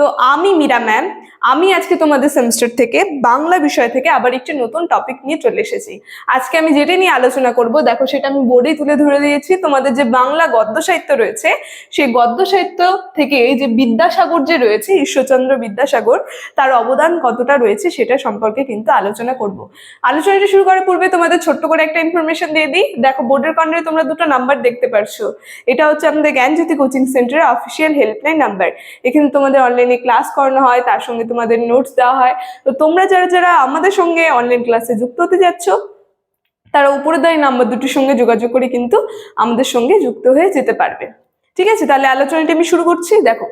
তো আমি মীরা ম্যাম আমি আজকে তোমাদের সেমিস্টার থেকে বাংলা বিষয় থেকে আবার একটি নতুন টপিক নিয়ে চলে এসেছি। আজকে আমি যেটা নিয়ে আলোচনা করব, দেখো সেটা আমি বোর্ডেই তুলে ধরে দিয়েছি, তোমাদের যে বাংলা গদ্য সাহিত্য রয়েছে, সেই গদ্য সাহিত্য থেকে যে বিদ্যাসাগর যে রয়েছে, ঈশ্বরচন্দ্র বিদ্যাসাগর, তার অবদান কতটা রয়েছে সেটা সম্পর্কে কিন্তু আলোচনা করব। আলোচনাটা শুরু করার পূর্বে তোমাদের ছোট্ট করে একটা ইনফরমেশন দিয়ে দিই। দেখো বোর্ডের কর্নারে তোমরা দুটো নাম্বার দেখতে পারছ। এটা হচ্ছে আমাদের জ্ঞানজ্যোতি কোচিং সেন্টারের অফিসিয়াল হেল্পলাইন নাম্বার এখানে তোমাদের অনলাইনে ক্লাস করানো হয়, তার সঙ্গে তোমাদের নোটস দেওয়া হয়। তো তোমরা যারা যারা আমাদের সঙ্গে অনলাইন ক্লাসে যুক্ত হতে যাচ্ছ, তারা উপরে এই নাম্বার দুটির সঙ্গে যোগাযোগ করে কিন্তু আমাদের সঙ্গে যুক্ত হয়ে যেতে পারবে। ঠিক আছে? তাহলে আলোচনাটি আমি শুরু করছি। দেখো,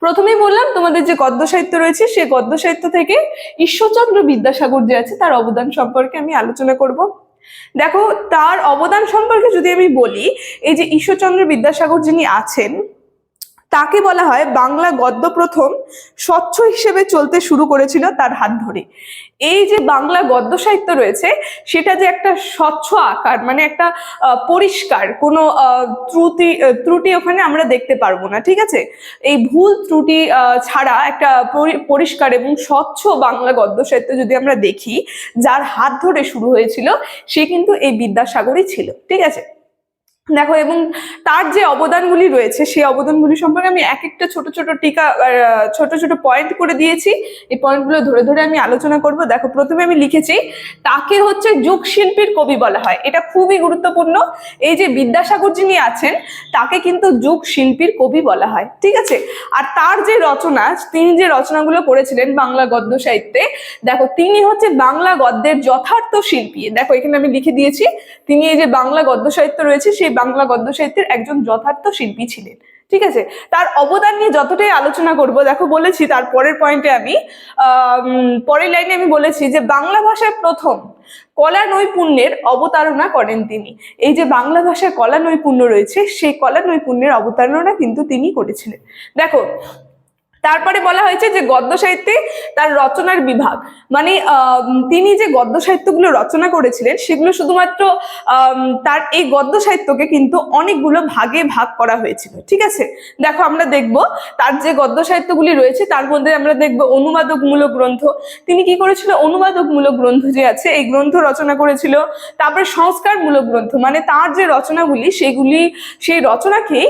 প্রথমেই বললাম, তোমাদের যে গদ্য সাহিত্য রয়েছে সেই গদ্য সাহিত্য থেকে ঈশ্বরচন্দ্র বিদ্যাসাগর যে আছে, তার অবদান সম্পর্কে আমি আলোচনা করব। দেখো, তার অবদান সম্পর্কে যদি আমি বলি, এই যে ঈশ্বরচন্দ্র বিদ্যাসাগর যিনি আছেন তাকে বলা হয় বাংলা গদ্য প্রথম স্বচ্ছ হিসেবে চলতে শুরু করেছিল তার হাত ধরে। এই যে বাংলা গদ্য সাহিত্য রয়েছে, সেটা যে একটা স্বচ্ছ আকার মানে একটা পরিষ্কার, কোনো ত্রুটি ত্রুটি ওখানে আমরা দেখতে পারব না, ঠিক আছে? এই ভুল ত্রুটি ছাড়া একটা পরি- পরিষ্কার এবং স্বচ্ছ বাংলা গদ্য সাহিত্য যদি আমরা দেখি, যার হাত ধরে শুরু হয়েছিল, সে কিন্তু এই বিদ্যাসাগরই ছিল, ঠিক আছে? দেখো, এবং তার যে অবদানগুলি রয়েছে, সেই অবদানগুলি সম্পর্কে আমি এক একটা ছোট ছোট টিকা ছোট ছোট পয়েন্ট করে দিয়েছি। এই পয়েন্টগুলো ধরে ধরে আমি আলোচনা করব। দেখো, প্রথমে আমি লিখেছি, তাকে হচ্ছে যুগ শিল্পীর কবি বলা হয়। এটা খুবই গুরুত্বপূর্ণ। এই যে বিদ্যাসাগর যিনি আছেন, তাকে কিন্তু যুগ শিল্পীর কবি বলা হয়। ঠিক আছে? আর তার যে রচনা, তিনি যে রচনাগুলো করেছিলেন বাংলা গদ্য সাহিত্যে, দেখো, তিনি হচ্ছে বাংলা গদ্যের যথার্থ শিল্পী। দেখো, এখানে আমি লিখে দিয়েছি, তিনি এই যে বাংলা গদ্য সাহিত্য রয়েছে, সেই বাংলা গদ্য সাহিত্যের একজন যথার্থ শিল্পী ছিলেন। ঠিক আছে? তার অবদান নিয়ে যতটাই আলোচনা করব, দেখো বলেছি তার পরের পয়েন্টে আমি পরের লাইনে আমি বলেছি যে বাংলা ভাষায় প্রথম কলা নৈপুণ্যের অবতারণা করেন তিনি। এই যে বাংলা ভাষায় কলা নৈপুণ্য রয়েছে, সেই কলা নৈপুণ্যের অবতারণা কিন্তু তিনি করেছিলেন। দেখো তারপরে বলা হয়েছে যে গদ্য সাহিত্যে তার রচনার বিভাগ। মানে তিনি যে গদ্য সাহিত্যগুলো রচনা করেছিলেন, সেগুলো শুধুমাত্র তার এই গদ্য সাহিত্যকে কিন্তু অনেকগুলো ভাগে ভাগ করা হয়েছিল। ঠিক আছে? দেখো, আমরা দেখব তার যে গদ্য সাহিত্যগুলি রয়েছে, তার মধ্যে আমরা দেখব অনুবাদকমূলক গ্রন্থ। তিনি কি করেছিল? অনুবাদকমূলক গ্রন্থ যে আছে, এই গ্রন্থ রচনা করেছিল। তারপরে সংস্কারমূলক গ্রন্থ। মানে তার যে রচনাগুলি, সেগুলি, সেই রচনাকেই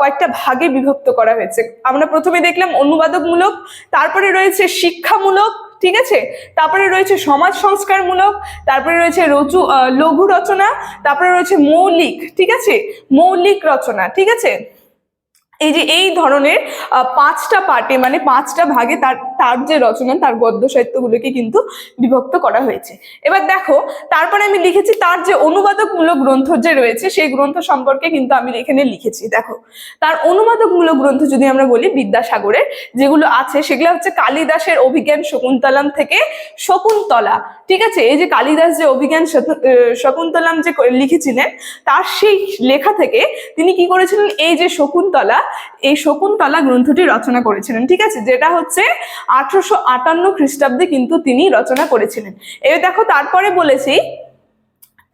কয়েকটা ভাগে বিভক্ত করা হয়েছে। আমরা প্রথমে দেখলাম অনুবাদকমূলক, তারপরে রয়েছে শিক্ষামূলক, ঠিক আছে? তারপরে রয়েছে সমাজ সংস্কারমূলক, তারপরে রয়েছে রচু লঘু রচনা, তারপরে রয়েছে মৌলিক, ঠিক আছে? মৌলিক রচনা, ঠিক আছে? এই যে এই ধরনের পাঁচটা পার্টে মানে পাঁচটা ভাগে তার তার যে রচনা, তার গদ্য সাহিত্যগুলোকে কিন্তু বিভক্ত করা হয়েছে। এবার দেখো, তারপরে আমি লিখেছি তার যে অনুবাদকমূলক গ্রন্থ যে রয়েছে, সেই গ্রন্থ সম্পর্কে কিন্তু আমি এখানে লিখেছি। দেখো, তার অনুবাদকমূলক গ্রন্থ যদি আমরা বলি, বিদ্যাসাগরের, যেগুলো আছে, সেগুলো হচ্ছে কালিদাসের অভিজ্ঞান শকুন্তলাম থেকে শকুন্তলা। ঠিক আছে? এই যে কালিদাস যে অভিজ্ঞান শকুন্তলাম যে লিখেছিলেন, তার সেই লেখা থেকে তিনি কি করেছিলেন? এই যে শকুন্তলা এই শকুন্তলা গ্রন্থটি রচনা করেছিলেন, ঠিক আছে? যেটা হচ্ছে আঠারোশো আটান্ন খ্রিস্টাব্দে কিন্তু তিনি রচনা করেছিলেন। এ দেখো, তারপরে বলেছি,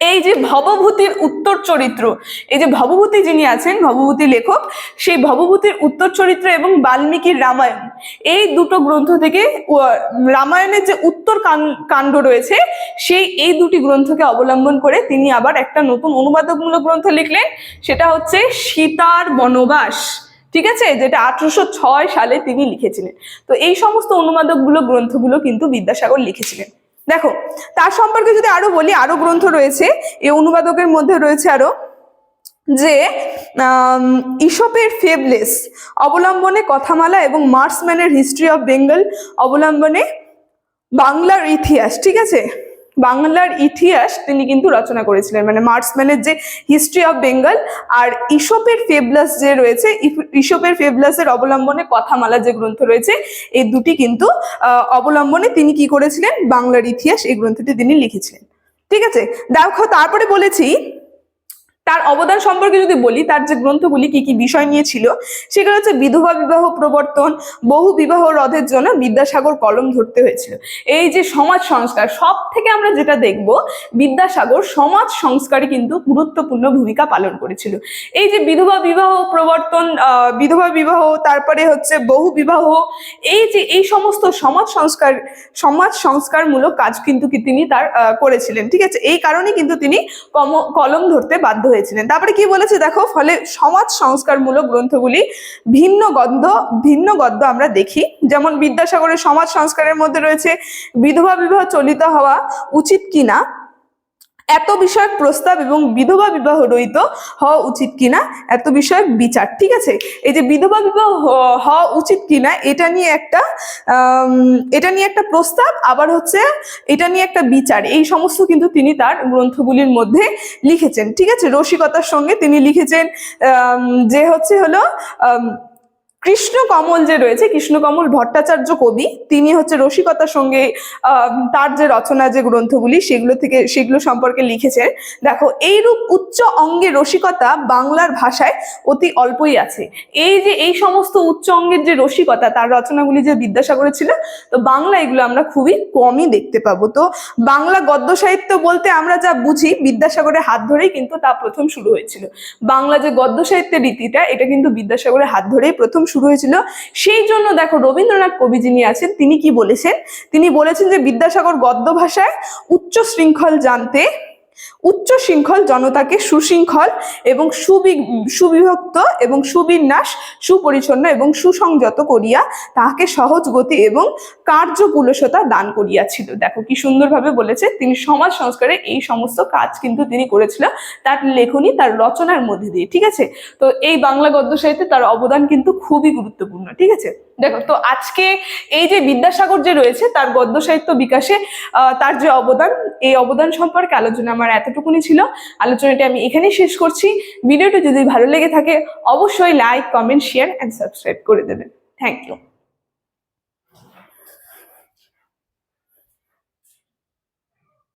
এই যে ভবভূতির উত্তর চরিত্র, এই যে ভবভূতি যিনি আছেন, ভবভূতি লেখক, সেই ভবভূতির উত্তর চরিত্র এবং বাল্মীকির রামায়ণ, এই দুটো গ্রন্থ থেকে রামায়ণের যে উত্তর কাণ্ড রয়েছে, সেই, এই দুটি গ্রন্থকে অবলম্বন করে তিনি আবার একটা নতুন অনুবাদকমূলক গ্রন্থ লিখলেন, সেটা হচ্ছে সীতার বনবাস। ঠিক আছে? যেটা আঠারোশো ছয় সালে তিনি লিখেছিলেন। তো এই সমস্ত অনুবাদকগুলো, গ্রন্থগুলো কিন্তু বিদ্যাসাগর লিখেছিলেন। দেখো, তার সম্পর্কে যদি আরও বলি, আরও গ্রন্থ রয়েছে। এই অনুবাদকের মধ্যে রয়েছে আরও যে ইসপের ফেবলেস, অবলম্বনে কথামালা এবং মার্সম্যানের হিস্ট্রি অফ বেঙ্গল, অবলম্বনে বাংলার ইতিহাস, ঠিক আছে? বাংলার ইতিহাস তিনি কিন্তু রচনা করেছিলেন। মানে মার্সম্যানের যে হিস্ট্রি অফ বেঙ্গল আর ইসপের ফেবলাস যে রয়েছে ইসপের ফেবলাসের অবলম্বনে কথামালা যে গ্রন্থ রয়েছে, এই দুটি কিন্তু অবলম্বনে তিনি কি করেছিলেন? বাংলার ইতিহাস এই গ্রন্থটি তিনি লিখেছিলেন। ঠিক আছে? দেখো, তারপরে বলেছি তার অবদান সম্পর্কে যদি বলি, তার যে গ্রন্থগুলি কি কি বিষয় নিয়ে ছিল, সেগুলো হচ্ছে বিধবা বিবাহ প্রবর্তন, বহু বিবাহ রদের জন্য বিদ্যাসাগর কলম ধরতে হয়েছিল। এই যে সমাজ সংস্কার সব থেকে আমরা যেটা দেখব, বিদ্যাসাগর সমাজ সংস্কারে কিন্তু গুরুত্বপূর্ণ ভূমিকা পালন করেছিল। এই যে বিধবা বিবাহ প্রবর্তন বিধবা বিবাহ, তারপরে হচ্ছে বহু বিবাহ, এই যে এই সমস্ত সমাজ সংস্কার, সমাজ সংস্কারমূলক কাজ কিন্তু তিনি তার করেছিলেন, ঠিক আছে? এই কারণে কিন্তু তিনি কম- কলম ধরতে বাধ্য হয়েছিলেন। তারপরে কি বলেছে দেখো, ফলে সমাজ সংস্কারমূলক গ্রন্থগুলি ভিন্ন গদ্য ভিন্ন গদ্য আমরা দেখি। যেমন বিদ্যাসাগরের সমাজ সংস্কারের মধ্যে রয়েছে, বিধবা বিবাহ চলিত হওয়া উচিত কিনা? এত বিষয়ক প্রস্তাব এবং বিধবা বিবাহ রহিত হওয়া উচিত কিনা? এত বিষয়ক বিচার, ঠিক আছে? এই যে বিধবা বিবাহ হওয়া উচিত কিনা, এটা নিয়ে একটা এটা নিয়ে একটা প্রস্তাব, আবার হচ্ছে এটা নিয়ে একটা বিচার। এই সমস্ত কিন্তু তিনি তার গ্রন্থগুলির মধ্যে লিখেছেন, ঠিক আছে? রসিকতার সঙ্গে তিনি লিখেছেন যে হচ্ছে হলো কৃষ্ণকমল যে রয়েছে, কৃষ্ণকমল ভট্টাচার্য কবি, তিনি হচ্ছে রসিকতার সঙ্গে তার যে রচনা যে গ্রন্থগুলি, সেগুলো থেকে, সেগুলো সম্পর্কে লিখেছেন। দেখো, এইরূপ উচ্চ অঙ্গের রসিকতা বাংলার ভাষায় অতি অল্পই আছে। এই যে, এই সমস্ত উচ্চ অঙ্গের যে রসিকতা, তার রচনাগুলি যে বিদ্যাসাগরে ছিল, তো বাংলা এগুলো আমরা খুবই কমই দেখতে পাবো। তো বাংলা গদ্য সাহিত্য বলতে আমরা যা বুঝি, বিদ্যাসাগরের হাত ধরেই কিন্তু তা প্রথম শুরু হয়েছিল। বাংলা যে গদ্য সাহিত্যের রীতিটা, এটা কিন্তু বিদ্যাসাগরের হাত ধরেই প্রথম শুরু হয়েছিল। সেই জন্য দেখো রবীন্দ্রনাথ কবি যিনি আছেন, তিনি কি বলেছেন? তিনি বলেছেন যে বিদ্যাসাগর গদ্য ভাষায় উচ্চ শৃঙ্খল জানতে উচ্চ শৃঙ্খল জনতাকে সুশৃঙ্খল এবং সুবি, সুবিভক্ত এবং সুবিন্যাস, সুপরিচ্ছন্ন এবং সুসংযত করিয়া তাহাকে সহজ গতি এবং কার্যকুলসতা দান করিয়াছিল। দেখো কি সুন্দরভাবে বলেছে, তিনি সমাজ সংস্কারে এই সমস্ত কাজ কিন্তু তিনি করেছিল তার লেখনী, তার রচনার মধ্যে দিয়ে, ঠিক আছে? তো এই বাংলা গদ্য সাহিত্যে তার অবদান কিন্তু খুবই গুরুত্বপূর্ণ, ঠিক আছে? দেখো, তো আজকে এই যে বিদ্যাসাগর যে রয়েছে, তার গদ্য সাহিত্য বিকাশে তার যে অবদান, এই অবদান সম্পর্কে আলোচনা আমার এতটুকুনি ছিল। আলোচনাটি আমি এখানেই শেষ করছি। ভিডিওটি যদি ভালো লেগে থাকে, অবশ্যই like comment share and subscribe করে দেবেন। Thank you